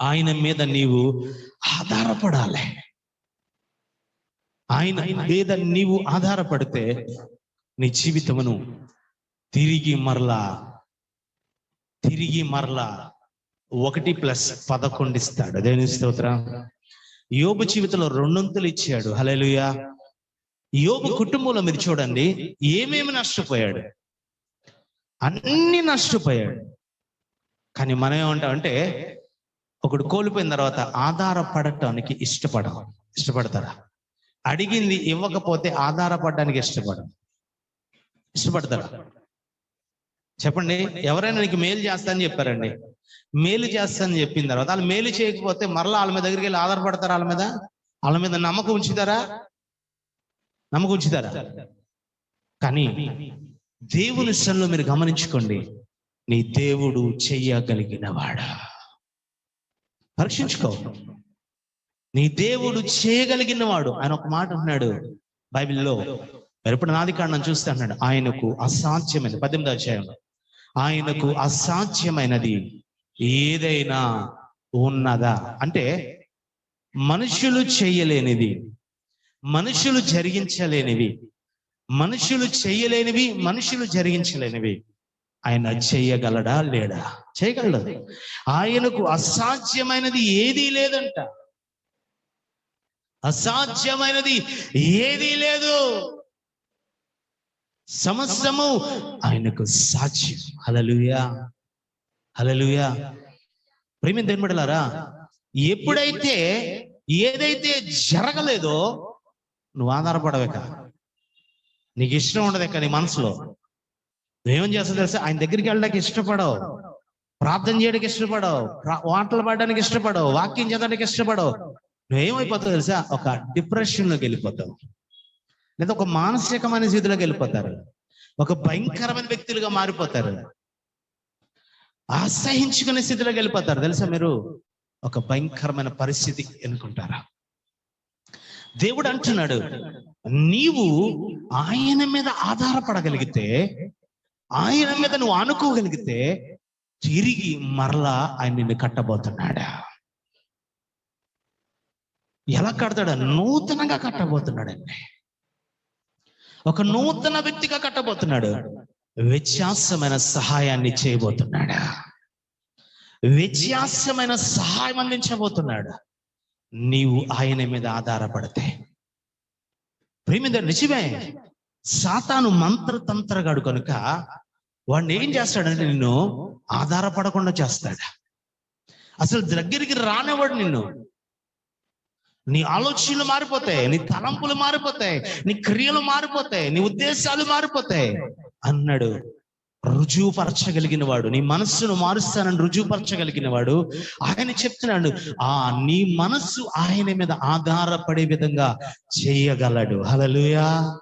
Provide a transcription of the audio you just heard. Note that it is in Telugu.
ఆయన మీద నీవు ఆధారపడాలి. ఆయన మీద నీవు ఆధారపడితే నీ జీవితమును తిరిగి మరలా తిరిగి మరలా ఒకటి ప్లస్ పదకొండు ఇస్తాడు. దేని స్తోత్ర. యోబు జీవితంలో రెండొంతులు ఇచ్చాడు. హల్లెలూయా. యోబు కుటుంబంలో మీరు చూడండి ఏమేమి నష్టపోయాడు? అన్ని నష్టపోయాడు. కానీ మనం ఏమంటామంటే ఒకడు కోల్పోయిన తర్వాత ఆధారపడటానికి ఇష్టపడం ఇష్టపడతారా? అడిగింది ఇవ్వకపోతే ఆధారపడడానికి ఇష్టపడం ఇష్టపడతారా? చెప్పండి. ఎవరైనా నీకు మేలు చేస్తానని చెప్పారండి. మేలు చేస్తానని చెప్పిన తర్వాత వాళ్ళు మేలు చేయకపోతే మరలా వాళ్ళ మీద దగ్గరికి వెళ్ళి ఆధారపడతారా వాళ్ళ మీద? వాళ్ళ మీద నమ్మకం ఉంచుతారా? నమ్మకం ఉంచుతారా? కానీ దేవుని విషయంలో మీరు గమనించుకోండి. నీ దేవుడు చెయ్యగలిగినవాడా పరీక్షించుకో. నీ దేవుడు చేయగలిగినవాడు ఆయన ఒక మాట అన్నాడు బైబిల్లో. ఎప్పుడు నాది కాండం చూస్తే అన్నాడు ఆయనకు అసాధ్యమైనది. పద్దెనిమిది అధ్యాయం. ఆయనకు అసాధ్యమైనది ఏదైనా ఉన్నదా? అంటే మనుషులు చేయలేనిది మనుషులు జరిగించలేనివి మనుషులు చేయలేనివి మనుషులు జరిగించలేనివి. ఆయన చేయగలడా లేడా? చేయగలడు. ఆయనకు అసాధ్యమైనది ఏదీ లేదంట. అసాధ్యమైనది ఏదీ లేదు. సమస్తము ఆయనకు సాధ్యం. హలలుయా హలలుయా ప్రేమ దేనిబడలారా ఎప్పుడైతే ఏదైతే జరగలేదో నువ్వు ఆధారపడవేక. నీకు ఇష్టం ఉండదు నీ మనసులో. ఏం చేస్తా తెలుసా? ఆయన దగ్గరికి వెళ్ళడానికి ఇష్టపడవు. ప్రార్థన చేయడానికి ఇష్టపడవు. వాటలు పడడానికి ఇష్టపడవు. వాక్యం చదవడానికి ఇష్టపడవు. నువ్వేమైపోతావు తెలుసా? ఒక డిప్రెషన్లోకి వెళ్ళిపోతావు. లేదా ఒక మానసికమైన స్థితిలోకి వెళ్ళిపోతారు. ఒక భయంకరమైన వ్యక్తులుగా మారిపోతారు. అసహించుకునే స్థితిలోకి వెళ్ళిపోతారు. తెలుసా మీరు? ఒక భయంకరమైన పరిస్థితి ఎన్నుకుంటారా? దేవుడు అంటున్నాడు నీవు ఆయన మీద ఆధారపడగలిగితే ఆయన మీద నువ్వు అనుకోగలిగితే తిరిగి మరలా ఆయన నిన్ను కట్టబోతున్నాడా? ఎలా కడతాడు? నూతనంగా కట్టబోతున్నాడండి. ఒక నూతన వ్యక్తిగా కట్టబోతున్నాడు. వ్యత్యాసమైన సహాయాన్ని చేయబోతున్నాడా? వ్యత్యాసమైన సహాయం అందించబోతున్నాడు. నీవు ఆయన మీద ఆధారపడితే. ప్రేమిద నిజమే. సాతాను మంత్రతంత్రగాడు కనుక వాడిని ఏం చేస్తాడంటే నిన్ను ఆధారపడకుండా చేస్తాడు. అసలు దగ్గరికి రానివాడు నిన్ను. నీ ఆలోచనలు మారిపోతాయి నీ తలంపులు మారిపోతాయి నీ క్రియలు మారిపోతాయి నీ ఉద్దేశాలు మారిపోతాయి అన్నాడు. రుజువుపరచగలిగిన వాడు నీ మనస్సును మారుస్తానని రుజువుపరచగలిగిన వాడు ఆయన చెప్తున్నాడు ఆ నీ మనస్సు ఆయన మీద ఆధారపడే విధంగా చేయగలడు. హలలుయా